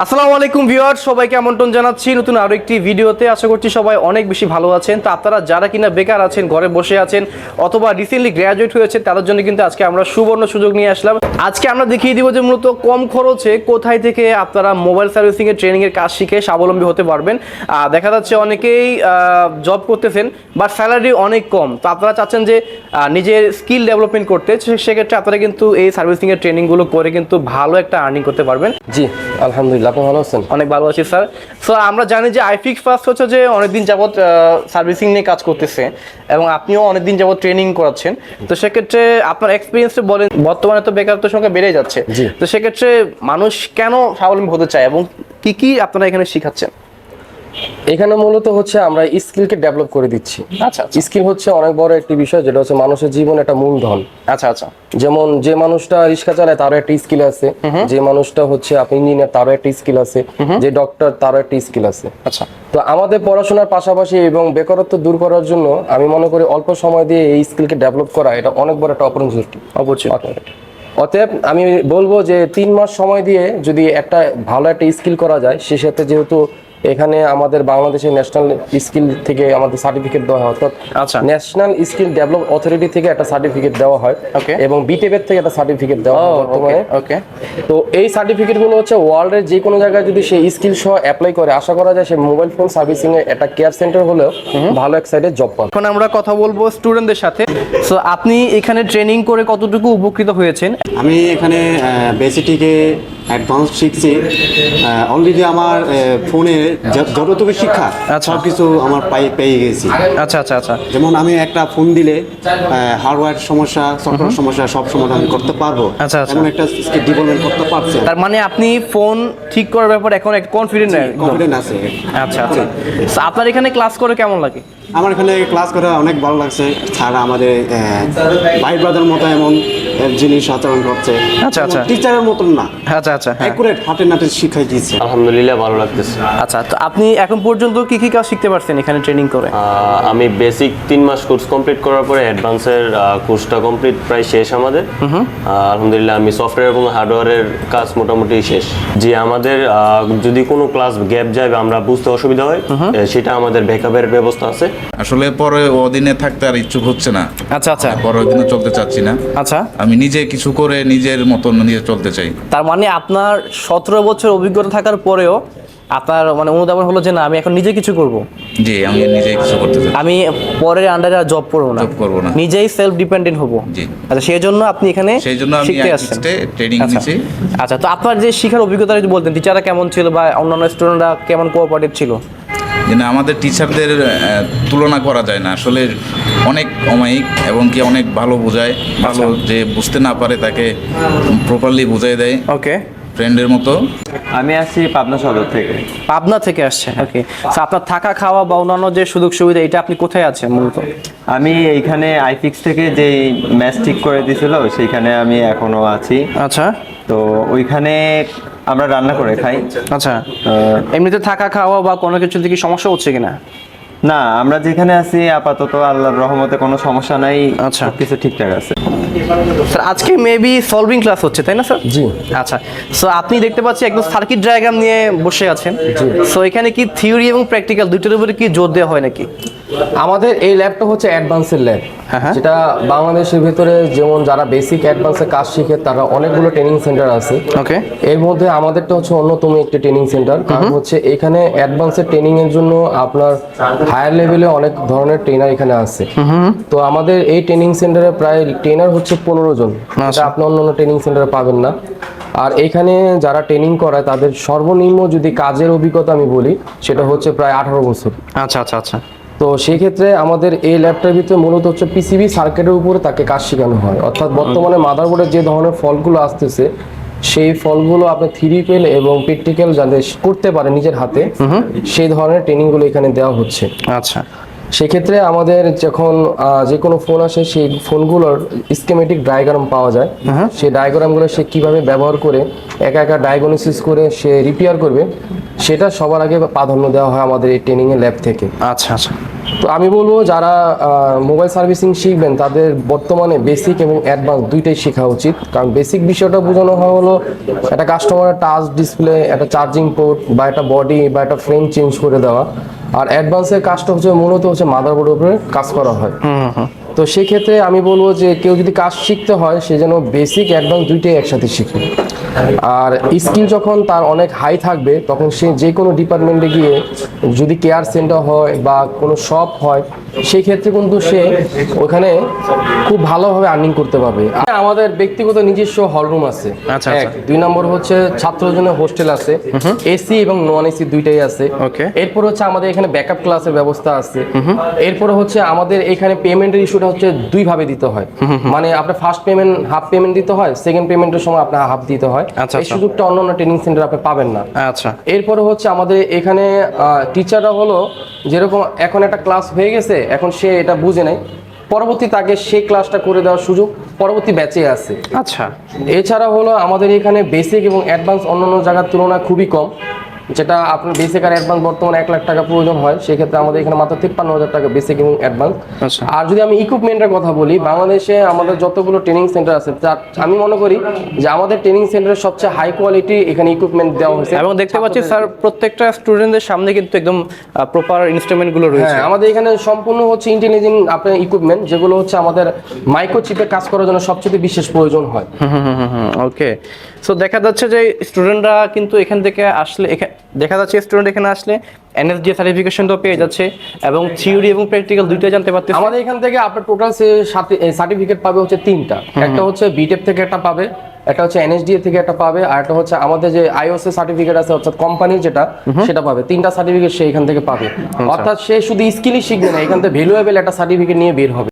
আসসালামু আলাইকুম ভিউয়ার সবাইকে আমন্ত্রণ জানাচ্ছি নতুন আরও একটি ভিডিওতে। আশা করছি সবাই অনেক বেশি ভালো আছেন। তো আপনারা যারা কিনা বেকার আছেন, ঘরে বসে আছেন, অথবা রিসেন্টলি গ্র্যাজুয়েট হয়েছে তাদের জন্য কিন্তু আজকে আমরা সুবর্ণ সুযোগ নিয়ে আসলাম। আজকে আমরা দেখিয়ে দিব যে মূলত কম খরচে কোথায় থেকে আপনারা মোবাইল সার্ভিসিং এর ট্রেনিং এর কাজ শিখে স্বাবলম্বী হতে পারবেন। দেখা যাচ্ছে অনেকেই জব করতেছেন বাট স্যালারি অনেক কম। তো আপনারা চাচ্ছেন যে নিজের স্কিল ডেভেলপমেন্ট করতে সেক্ষেত্রে আপনারা কিন্তু এই সার্ভিসিং এর ট্রেনিংগুলো করে কিন্তু ভালো একটা আর্নিং করতে পারবেন। জি, আলহামদুলিল্লাহ। আপনি ভালো আছেন? অনেক ভালো আছি স্যার। সো আমরা জানি যে আইফিক্স ফার্স্ট হচ্ছে যে অনেকদিন যাবৎ সার্ভিসিং নিয়ে কাজ করতেছে এবং আপনিও অনেকদিন যাবৎ ট্রেনিং করাচ্ছেন। তো সেক্ষেত্রে আপনার এক্সপিরিয়েন্স বলেন বর্তমানে তো বেকারত্বের সংখ্যা বেড়ে যাচ্ছে। তো সেক্ষেত্রে মানুষ কেন স্বাবলম্বী হতে চায় এবং কি কি আপনারা এখানে শিখাচ্ছেন? এখানে মূলত হচ্ছে আমরা স্কিলকে ডেভেলপ করে দিচ্ছি। আচ্ছা আচ্ছা। স্কিল হচ্ছে অনেক বড় একটি বিষয় যেটা হচ্ছে মানুষের জীবন একটা মূলধন। আচ্ছা আচ্ছা। যেমন যে মানুষটা রিক্সা চালায় তারও একটা স্কিল আছে। যে মানুষটা হচ্ছে আপনি ইঞ্জিনিয়ার তারও একটা স্কিল আছে। যে ডক্টর তারও একটা স্কিল আছে। আচ্ছা। তো আমাদের পড়াশোনার পাশাপাশি এবং বেকারত্ব দূর করার জন্য আমি মনে করি অল্প সময় দিয়ে এই স্কিলকে ডেভেলপ করা এটা অনেক বড় একটা অপরচুনিটি অবশ্যই। অতএব আমি বলব যে তিন মাস সময় দিয়ে যদি একটা ভালো একটা স্কিল করা যায় সে সাথে যেহেতু এখানে আমাদের বাংলাদেশের ন্যাশনাল স্কিল থেকে আমাদের সার্টিফিকেট দেওয়া হয়। অর্থাৎ আচ্ছা। ন্যাশনাল স্কিল ডেভেলপ অথরিটি থেকে একটা সার্টিফিকেট দেওয়া হয়. এবং বিটেপের থেকে একটা সার্টিফিকেট দেওয়া হয় ওকে বর্তমানে। ওকে তো এই সার্টিফিকেটগুলো হচ্ছে ওয়ার্ল্ডের যে কোনো জায়গায় যদি সে স্কিল সহ অ্যাপ্লাই করে আশা করা যায় সে মোবাইল ফোন সার্ভিসিং এর একটা কেয়ার সেন্টার হলেও ভালো এক সাইডে জব পাবে। এখন আমরা কথা বলব স্টুডেন্টদের সাথে। সো আপনি এখানে ট্রেনিং করে কতটুকু উপকৃত হয়েছেন? আমি এখানে বেসিটিকে অ্যাডভান্স শিখছি। অলরেডি আমার ফোনে যতটুকু শিক্ষা আচ্ছা। সব কিছু আমার পাই পেয়ে গেছি। আচ্ছা আচ্ছা আচ্ছা। যেমন আমি একটা ফোন দিলে হার্ডওয়্যার সমস্যা সফটওয়্যার সমস্যা সব সমাধান করতে পারব। আচ্ছা, আচ্ছা। এমন একটা স্কিল ডেভেলপমেন্ট করতে পারছে। তার মানে আপনি ফোন ঠিক করার ব্যাপারে এখন কনফিডেন্ট কনফিডেন্ট আছে। আচ্ছা। আচ্ছা আপনার এখানে ক্লাস করে কেমন লাগে? আমার এখানে ক্লাস করে অনেক ভালো লাগছে স্যার আমাদের ভাই ব্রাদার মতো এমন জিনিস আচরণ করছে। আচ্ছা, আচ্ছা। টিচারের মতন না। আচ্ছা আচ্ছা হ্যাঁ। একুরেট হাতে নাতে শিখাই দিচ্ছে আলহামদুলিল্লাহ ভালো লাগতেছে। আচ্ছা তো আপনি এখন পর্যন্ত কি কি কাজ শিখতে পারছেন এখানে ট্রেনিং করে? আমি বেসিক তিন মাস কোর্স কমপ্লিট করার পরে অ্যাডভান্সের কোর্সটা কমপ্লিট প্রায় শেষ আমাদের। আলহামদুলিল্লাহ আমি সফটওয়্যার এবং হার্ডওয়্যারের কাজ মোটামুটি শেষ। যে আমাদের আহ, যদি কোনো ক্লাস গ্যাপ যায় বা আমরা বুঝতে অসুবিধা হয় সেটা আমাদের ব্যাকআপের ব্যবস্থা আছে। আসলে পরে অধীনে থাকতে আর ইচ্ছুক হচ্ছে না। আচ্ছা আচ্ছা। পরে অধীনে চলতে চাচ্ছি না। আচ্ছা। আমি নিজে কিছু করে নিজের মতন নিজে চলতে চাই। তার মানে আপনার সতেরো বছর অভিজ্ঞতা থাকার পরেও আপনার মানে অনুধাবন হলো যে না আমি এখন নিজে কিছু করব। জি আমি নিজে কিছু করতে চাই। আমি পরের আন্ডারে আর জব করব না। Job করব না। নিজেই সেলফ ডিপেন্ডেন্ট হব। জি। আচ্ছা সেই জন্য আপনি এখানে সেই জন্য আমি শিখতে আসছেন। ট্রেনিং আচ্ছা। নিছি। আচ্ছা তো আপনার যে শিখার অভিজ্ঞতা যদি বলতেন টিচাররা কেমন ছিল বা অন্যান্য স্টুডেন্টরা কেমন কোঅপারেটিভ ছিল? যে না আমাদের টিচারদের তুলনা করা যায় না। আসলে অনেক অমায়িক এবং কি অনেক ভালো বোঝায়। ভালো যে বুঝতে না পারে তাকে প্রপারলি বুঝাই দেয়। ওকে ফ্রেন্ডের মতো। আমি আসছি পাবনা সদর থেকে। পাবনা থেকে আসছেন ওকে আপনার থাকা খাওয়া বা অন্যান্য যে সুযোগ সুবিধা এটা আপনি কোথায় আছেন মূলত? আমি এইখানে আইফিক্স থেকে যেই ম্যাচ ঠিক করে দিয়েছিল সেইখানে আমি এখনও আছি। আচ্ছা। তো ওইখানে আমরা রান্না করে খাই। আচ্ছা এমনিতে থাকা খাওয়া বা কোনো কিছু কি সমস্যা হচ্ছে কিনা? না আমরা যেখানে আছি আপাতত আল্লাহর রহমতে কোনো সমস্যা নাই আচ্ছা। কিছু ঠিকঠাক আছে। স্যার আজকে মেবি সলভিং ক্লাস হচ্ছে তাই না স্যার জি। আচ্ছা। সো আপনি দেখতে পাচ্ছি একদম সার্কিট ডায়াগ্রাম নিয়ে বসে আছেন। সো এখানে কি থিওরি এবং প্র্যাকটিক্যাল দুটোর উপরে কি জোর দেওয়া হয় নাকি? আমাদের এই ল্যাবটা হচ্ছে অ্যাডভান্সের ল্যাব। যেটা বাংলাদেশের ভিতরে যেমন যারা বেসিক অ্যাডভান্সের কাজ শিখে তারা অনেকগুলো ট্রেনিং সেন্টার আছে। ওকে এর মধ্যে আমাদেরটা হচ্ছে অন্যতম একটি ট্রেনিং সেন্টার কারণ হচ্ছে এখানে অ্যাডভান্সের ট্রেনিং এর জন্য আপনার হায়ার লেভেলে অনেক ধরনের ট্রেনার এখানে আছে। তো আমাদের এই ট্রেনিং সেন্টারে প্রায় ট্রেনার হচ্ছে পনেরো জন। এটা আপনি অন্য অন্য ট্রেনিং সেন্টারে পাবেন না। আর এখানে যারা ট্রেনিং করায় তাদের সর্বনিম্ন যদি কাজের অভিজ্ঞতা আমি বলি সেটা হচ্ছে প্রায় আঠারো বছর। আচ্ছা আচ্ছা আচ্ছা। তো সেই ক্ষেত্রে আমাদের এই ল্যাবটার ভিতরে মূলত হচ্ছে পিসিবি সার্কিটের উপরে তাকে কাজ শেখানো হয়। অর্থাৎ বর্তমানে মাদারবোর্ডের যে ধরনের ফলগুলো আসতেছে সেই ফলগুলো আপনি থ্রি পেল এবং প্র্যাকটিক্যাল যাদের করতে পারে নিজের হাতে সেই ধরনের ট্রেনিংগুলো এখানে দেওয়া হচ্ছে। আচ্ছা। সেক্ষেত্রে আমাদের যখন যে কোনো ফোন আসে সেই ফোনগুলোর স্কেমেটিক ডায়াগ্রাম পাওয়া যায়। সেই ডায়াগ্রামগুলো সে কীভাবে ব্যবহার করে একা একা ডায়াগনোসিস করে সে রিপেয়ার করবে সেটা সবার আগে প্রাধান্য দেওয়া হয় আমাদের এই ট্রেনিং এর ল্যাব থেকে। আচ্ছা আচ্ছা। তো আমি বলব যারা মোবাইল সার্ভিসিং শিখবেন তাদের বর্তমানে বেসিক এবং অ্যাডভান্স দুইটাই শেখা উচিত। কারণ বেসিক বিষয়টা বোঝানো হয় হলো একটা কাস্টমারের টাচ ডিসপ্লে একটা চার্জিং পোর্ট বা একটা বডি বা একটা ফ্রেম চেঞ্জ করে দেওয়া। আর অ্যাডভান্সের কাজটা হচ্ছে মূলত হচ্ছে মাদারবোর্ডের উপরে কাজ করা হয়। তো সেক্ষেত্রে আমি বলব যে কেউ যদি কাজ শিখতে হয় সে যেন বেসিক অ্যাডভান্স দুইটাই একসাথে শিখে। আর স্কিল যখন তার অনেক হাই থাকবে তখন সে যে কোনো ডিপার্টমেন্টে গিয়ে যদি কেয়ার সেন্টার হয় বা কোনো শপ হয় সেই ক্ষেত্রে কিন্তু সে ওখানে খুব ভালোভাবে আর্নিং করতে পারবে। আমাদের ব্যক্তিগত নিজস্ব হলরুম আছে। আচ্ছা, এক। দুই নম্বর হচ্ছে ছাত্রদের জন্য হোস্টেল আছে। এসি এবং নন এসি দুইটাই আছে। এরপর হচ্ছে আমাদের এখানে ব্যাকআপ ক্লাসের ব্যবস্থা আছে। এরপর হচ্ছে আমাদের এখানে পেমেন্টের ইস্যুটা হচ্ছে দুইভাবে দিতে হয়। মানে আপনার ফার্স্ট পেমেন্ট হাফ পেমেন্ট দিতে হয় সেকেন্ড পেমেন্টের সময় আপনার হাফ দিতে হয়। আচ্ছা, এই আচ্ছা। সুযোগটা অন্য অন্য ট্রেনিং সেন্টার আপনি পাবেন না। আচ্ছা। এরপরে হচ্ছে আমাদের এখানে টিচাররা হলো যেরকম এখন একটা ক্লাস হয়ে গেছে এখন সে এটা বুঝে নেয়। পরবর্তী তাকে সেই ক্লাসটা করে দেওয়ার সুযোগ পরবর্তী ব্যাচে আছে আচ্ছা। এছাড়া হলো আমাদের এখানে বেসিক এবং অ্যাডভান্স অন্যান্য জায়গার তুলনায় খুবই কম। যেটা আপনার বেসিক আর অ্যাডভান্স বর্তমানে এক লাখ টাকা প্রয়োজন হয় সেক্ষেত্রে আমাদের এখানে মাত্র তিপ্পান্ন হাজার টাকা বেসিক এবং অ্যাডভান্স আচ্ছা। আর যদি আমি ইকুইপমেন্টের কথা বলি বাংলাদেশে আমাদের যতগুলো ট্রেনিং সেন্টার আছে আমি মনে করি যে আমাদের ট্রেনিং সেন্টারের সবচেয়ে হাই কোয়ালিটি এখানে ইকুইপমেন্ট দেওয়া হয়েছে। এবং দেখতে পাচ্ছি স্যার প্রত্যেকটা স্টুডেন্টদের সামনে কিন্তু একদম প্রপার ইনস্ট্রুমেন্টগুলো রয়েছে হ্যাঁ আমাদের এখানে সম্পূর্ণ হচ্ছে ইন্টেলিজেন্ট আপনার ইকুইপমেন্ট যেগুলো হচ্ছে আমাদের মাইক্রোচিপে কাজ করার জন্য সবচেয়ে বিশেষ প্রয়োজন হয়। ওকে সো দেখা যাচ্ছে যে স্টুডেন্টরা কিন্তু এখান থেকে আসলে এখা- দেখা যাচ্ছে স্টুডেন্ট এখানে আসলে এনএসডি সার্টিফিকেশনটাও পেয়ে যাচ্ছে এবং থিওরি এবং প্র্যাকটিক্যাল দুইটাই জানতে পারতেছে। আমাদের এখান থেকে আপনার টোটাল সার্টিফিকেট পাবে হচ্ছে তিনটা। একটা হচ্ছে বিটেপ থেকে একটা পাবে একটা হচ্ছে এনএসডি থেকে একটা পাবে আর একটা হচ্ছে আমাদের যে আইওএস সার্টিফিকেট আছে অর্থাৎ কোম্পানি যেটা সেটা পাবে। তিনটা সার্টিফিকেট সে এখান থেকে পাবে। অর্থাৎ সে শুধু স্কিলই শিখবে না এখান থেকে ভ্যালুয়েবল একটা সার্টিফিকেট নিয়ে বের হবে।